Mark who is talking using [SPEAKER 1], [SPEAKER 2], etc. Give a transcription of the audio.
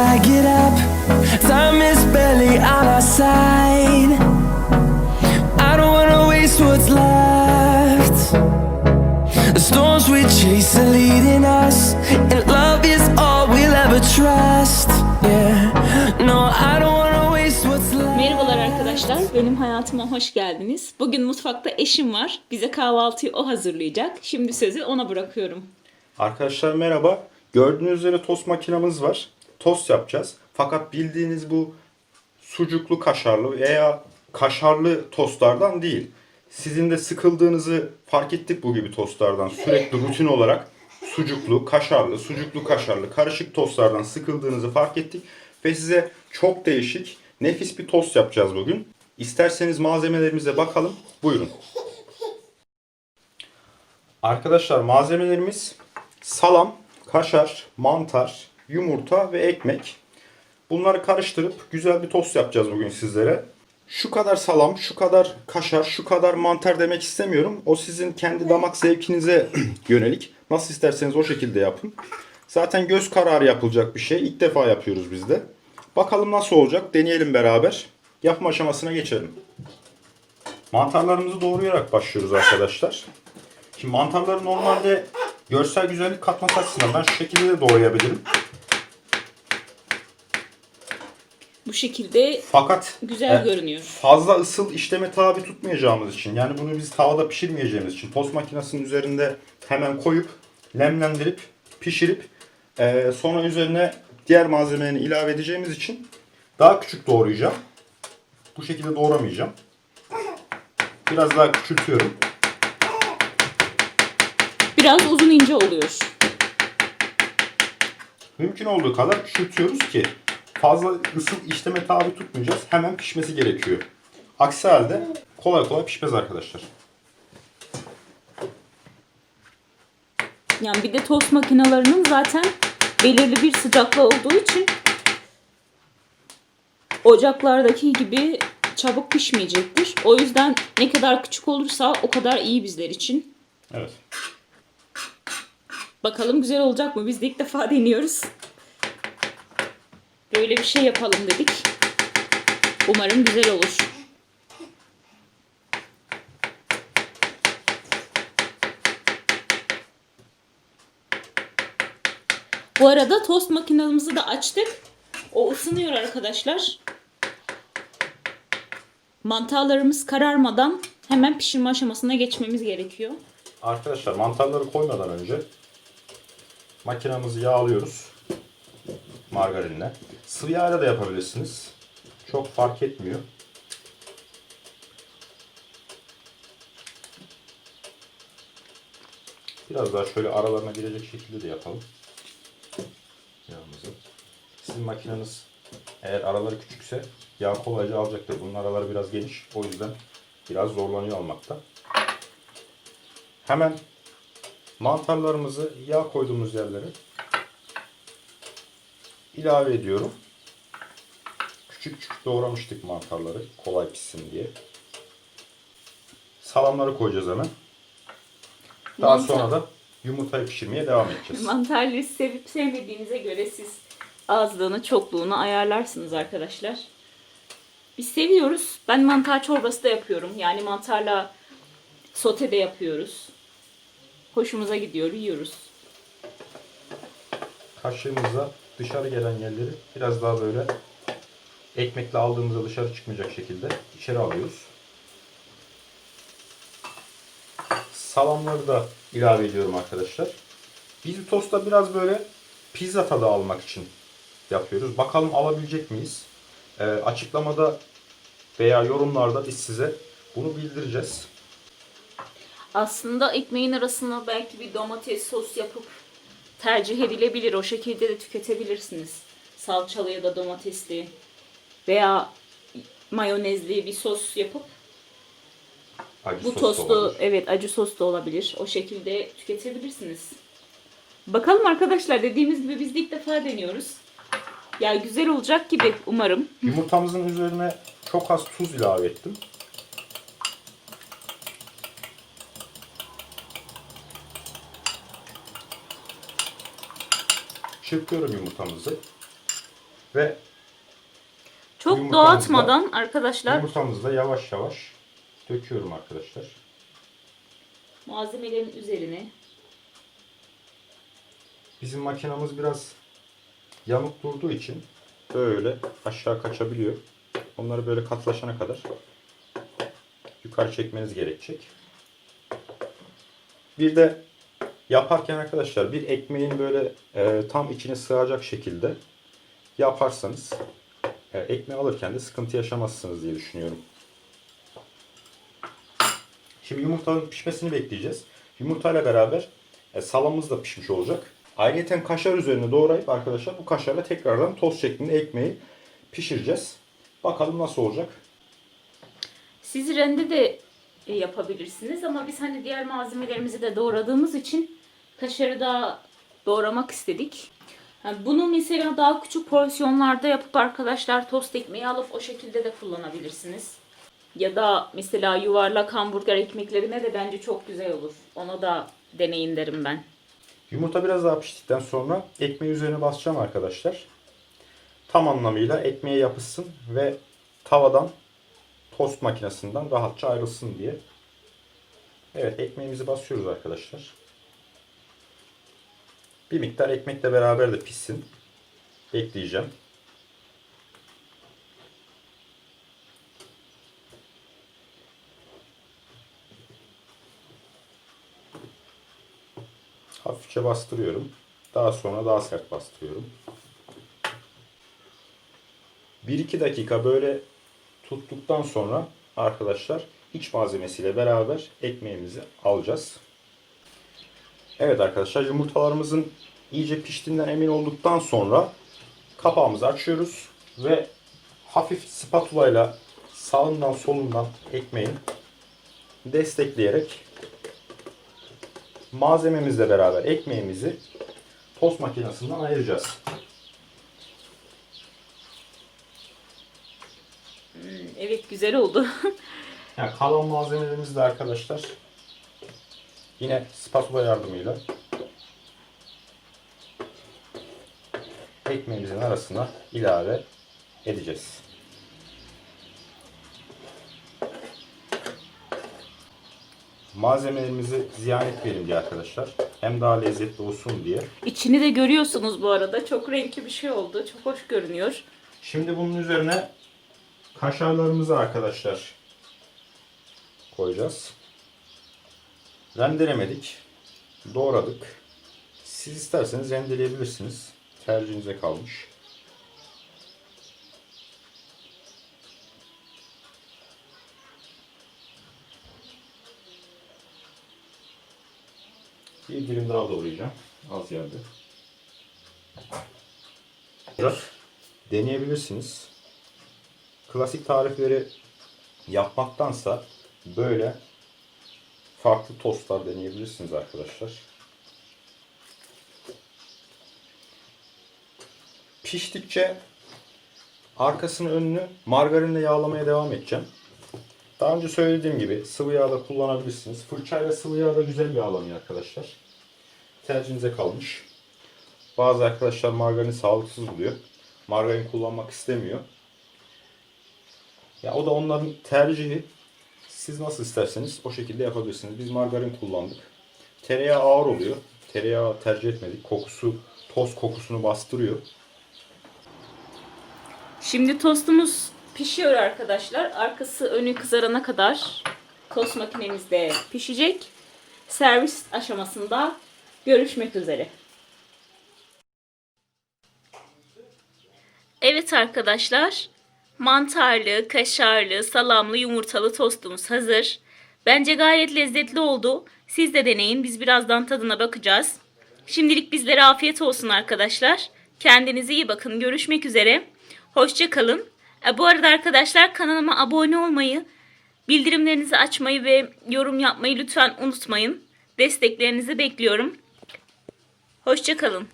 [SPEAKER 1] I get up. Time is barely on our side. I don't wanna waste what's left. The storms we chase are leading us, and love is all we'll ever trust. Yeah, no, I don't wanna waste what's left.
[SPEAKER 2] Merhabalar arkadaşlar, benim hayatıma hoş geldiniz. Bugün mutfakta eşim var. Bize kahvaltıyı o hazırlayacak. Şimdi sözü ona bırakıyorum.
[SPEAKER 3] Arkadaşlar merhaba. Gördüğünüz üzere tost makinamız var. Tost yapacağız. Fakat bildiğiniz bu sucuklu kaşarlı veya kaşarlı tostlardan değil. Sizin de sıkıldığınızı fark ettik bu gibi tostlardan. Sürekli rutin olarak sucuklu, kaşarlı, sucuklu, kaşarlı, karışık tostlardan sıkıldığınızı fark ettik. Ve size çok değişik, nefis bir tost yapacağız bugün. İsterseniz malzemelerimize bakalım. Buyurun. Arkadaşlar malzemelerimiz salam, kaşar, mantar, yumurta ve ekmek. Bunları karıştırıp güzel bir tost yapacağız bugün sizlere. Şu kadar salam, şu kadar kaşar, şu kadar mantar demek istemiyorum. O sizin kendi damak zevkinize yönelik. Nasıl isterseniz o şekilde yapın. Zaten göz kararı yapılacak bir şey. İlk defa yapıyoruz biz de. Bakalım nasıl olacak. Deneyelim beraber. Yapım aşamasına geçelim. Mantarlarımızı doğrayarak başlıyoruz arkadaşlar. Şimdi mantarları normalde görsel güzellik katması açısından ben şu şekilde de doğrayabilirim.
[SPEAKER 2] Bu şekilde
[SPEAKER 3] Fakat
[SPEAKER 2] güzel
[SPEAKER 3] e,
[SPEAKER 2] görünüyor.
[SPEAKER 3] fazla ısıl işleme tabi tutmayacağımız için yani bunu biz tavada pişirmeyeceğimiz için tost makinesinin üzerinde hemen koyup nemlendirip pişirip e, sonra üzerine diğer malzemelerini ilave edeceğimiz için daha küçük doğrayacağım. Bu şekilde doğramayacağım. Biraz daha küçültüyorum.
[SPEAKER 2] Biraz uzun ince oluyor.
[SPEAKER 3] Mümkün olduğu kadar küçültüyoruz ki fazla ısıl işleme tabi tutmayacağız. Hemen pişmesi gerekiyor. Aksi halde kolay kolay pişmez arkadaşlar.
[SPEAKER 2] Yani bir de tost makinelerinin zaten belirli bir sıcaklığı olduğu için ocaklardaki gibi çabuk pişmeyecektir. O yüzden ne kadar küçük olursa o kadar iyi bizler için.
[SPEAKER 3] Evet.
[SPEAKER 2] Bakalım güzel olacak mı? Biz de ilk defa deniyoruz. Böyle bir şey yapalım dedik. Umarım güzel olur. Bu arada tost makinemizi de açtık. O ısınıyor arkadaşlar. Mantarlarımız kararmadan hemen pişirme aşamasına geçmemiz gerekiyor.
[SPEAKER 3] Arkadaşlar mantarları koymadan önce makinamızı yağlıyoruz. Margarinle. Sıvı yağla da yapabilirsiniz. Çok fark etmiyor. Biraz daha şöyle aralarına girecek şekilde de yapalım. Yağımızı. Sizin makineniz eğer araları küçükse yağ kolayca alacaktır. Bunun araları biraz geniş. O yüzden biraz zorlanıyor almakta. Hemen mantarlarımızı yağ koyduğumuz yerlere ilave ediyorum. Küçük küçük doğramıştık mantarları kolay pişsin diye. Salamları koyacağız hemen. Daha
[SPEAKER 2] Mantar-
[SPEAKER 3] sonra da yumurtayı pişirmeye devam edeceğiz.
[SPEAKER 2] Mantarları sevip sevmediğinize göre siz azlığını çokluğunu ayarlarsınız arkadaşlar. Biz seviyoruz. Ben mantar çorbası da yapıyorum. Yani mantarla sote de yapıyoruz. Hoşumuza gidiyor, yiyoruz.
[SPEAKER 3] Kaşığımızla dışarı gelen yerleri biraz daha böyle ekmekle aldığımızda dışarı çıkmayacak şekilde içeri alıyoruz. Salamları da ilave ediyorum arkadaşlar. Biz bu tosta biraz böyle pizza tadı almak için yapıyoruz. Bakalım alabilecek miyiz? Ee, açıklamada veya yorumlarda biz size bunu bildireceğiz.
[SPEAKER 2] Aslında ekmeğin arasına belki bir domates sos yapıp tercih edilebilir. O şekilde de tüketebilirsiniz. Salçalı ya da domatesli veya mayonezli bir sos yapıp
[SPEAKER 3] Acı
[SPEAKER 2] Bu tostu
[SPEAKER 3] olabilir.
[SPEAKER 2] evet acı sos da olabilir. O şekilde tüketebilirsiniz. Bakalım arkadaşlar dediğimiz gibi biz de ilk defa deniyoruz. Ya güzel olacak gibi umarım.
[SPEAKER 3] Yumurtamızın üzerine çok az tuz ilave ettim. Çırpıyorum yumurtamızı. Ve
[SPEAKER 2] Çok dağıtmadan arkadaşlar
[SPEAKER 3] yumurtamızı da yavaş yavaş döküyorum arkadaşlar.
[SPEAKER 2] malzemelerin üzerine
[SPEAKER 3] Bizim makinamız biraz yamuk durduğu için böyle aşağı kaçabiliyor. Onları böyle katlaşana kadar yukarı çekmeniz gerekecek. Bir de yaparken arkadaşlar bir ekmeğin böyle e, tam içine sığacak şekilde yaparsanız e, ekmeği alırken de sıkıntı yaşamazsınız diye düşünüyorum. Şimdi yumurtanın pişmesini bekleyeceğiz. Yumurtayla beraber e, salamımız da pişmiş olacak. Ayrıca kaşar üzerine doğrayıp arkadaşlar bu kaşarla tekrardan toz şeklinde ekmeği pişireceğiz. Bakalım nasıl olacak.
[SPEAKER 2] Siz rende de e, yapabilirsiniz ama biz hani diğer malzemelerimizi de doğradığımız için kaşarı da doğramak istedik. Ha, Bunu mesela daha küçük porsiyonlarda yapıp arkadaşlar tost ekmeği alıp o şekilde de kullanabilirsiniz. Ya da mesela yuvarlak hamburger ekmeklerine de bence çok güzel olur. Ona da deneyin derim ben.
[SPEAKER 3] Yumurta biraz daha piştikten sonra ekmeği üzerine basacağım arkadaşlar. Tam anlamıyla ekmeğe yapışsın ve tavadan tost makinesinden rahatça ayrılsın diye. Evet ekmeğimizi basıyoruz arkadaşlar. Bir miktar ekmekle beraber de pişsin. Bekleyeceğim. Hafifçe bastırıyorum. Daha sonra daha sert bastırıyorum. 1-2 dakika böyle tuttuktan sonra arkadaşlar iç malzemesiyle beraber ekmeğimizi alacağız. Evet arkadaşlar yumurtalarımızın iyice piştiğinden emin olduktan sonra kapağımızı açıyoruz ve hafif spatula ile sağından solundan ekmeğin destekleyerek malzememizle beraber ekmeğimizi tost makinesinden ayıracağız.
[SPEAKER 2] Evet güzel oldu.
[SPEAKER 3] Yani kalan malzemelerimizi de arkadaşlar yine spatula yardımıyla ekmeğimizin arasına ilave edeceğiz. Malzemelerimizi ziyan etmeyelim diye arkadaşlar. Hem daha lezzetli olsun diye.
[SPEAKER 2] İçini de görüyorsunuz bu arada. Çok renkli bir şey oldu. Çok hoş görünüyor.
[SPEAKER 3] Şimdi bunun üzerine kaşarlarımızı arkadaşlar koyacağız. Rendelemedik. Doğradık. Siz isterseniz rendeleyebilirsiniz. Tercihinize kalmış. Bir dilim daha doğrayacağım. Az yerde. Biraz deneyebilirsiniz. Klasik tarifleri yapmaktansa böyle farklı tostlar deneyebilirsiniz arkadaşlar. Piştikçe arkasını önünü margarinle yağlamaya devam edeceğim. Daha önce söylediğim gibi sıvı yağ da kullanabilirsiniz. Fırçayla sıvı yağ da güzel yağlanıyor arkadaşlar. Tercihinize kalmış. Bazı arkadaşlar margarini sağlıksız buluyor. Margarin kullanmak istemiyor. Ya o da onların tercihi. Siz nasıl isterseniz o şekilde yapabilirsiniz. Biz margarin kullandık. Tereyağı ağır oluyor. Tereyağı tercih etmedik. Kokusu, toz kokusunu bastırıyor.
[SPEAKER 2] Şimdi tostumuz pişiyor arkadaşlar. Arkası önü kızarana kadar tost makinemizde pişecek. Servis aşamasında görüşmek üzere. Evet arkadaşlar. Mantarlı, kaşarlı, salamlı, yumurtalı tostumuz hazır. Bence gayet lezzetli oldu. Siz de deneyin. Biz birazdan tadına bakacağız. Şimdilik bizlere afiyet olsun arkadaşlar. Kendinize iyi bakın. Görüşmek üzere. Hoşça kalın. E, bu arada arkadaşlar kanalıma abone olmayı, bildirimlerinizi açmayı ve yorum yapmayı lütfen unutmayın. Desteklerinizi bekliyorum. Hoşça kalın.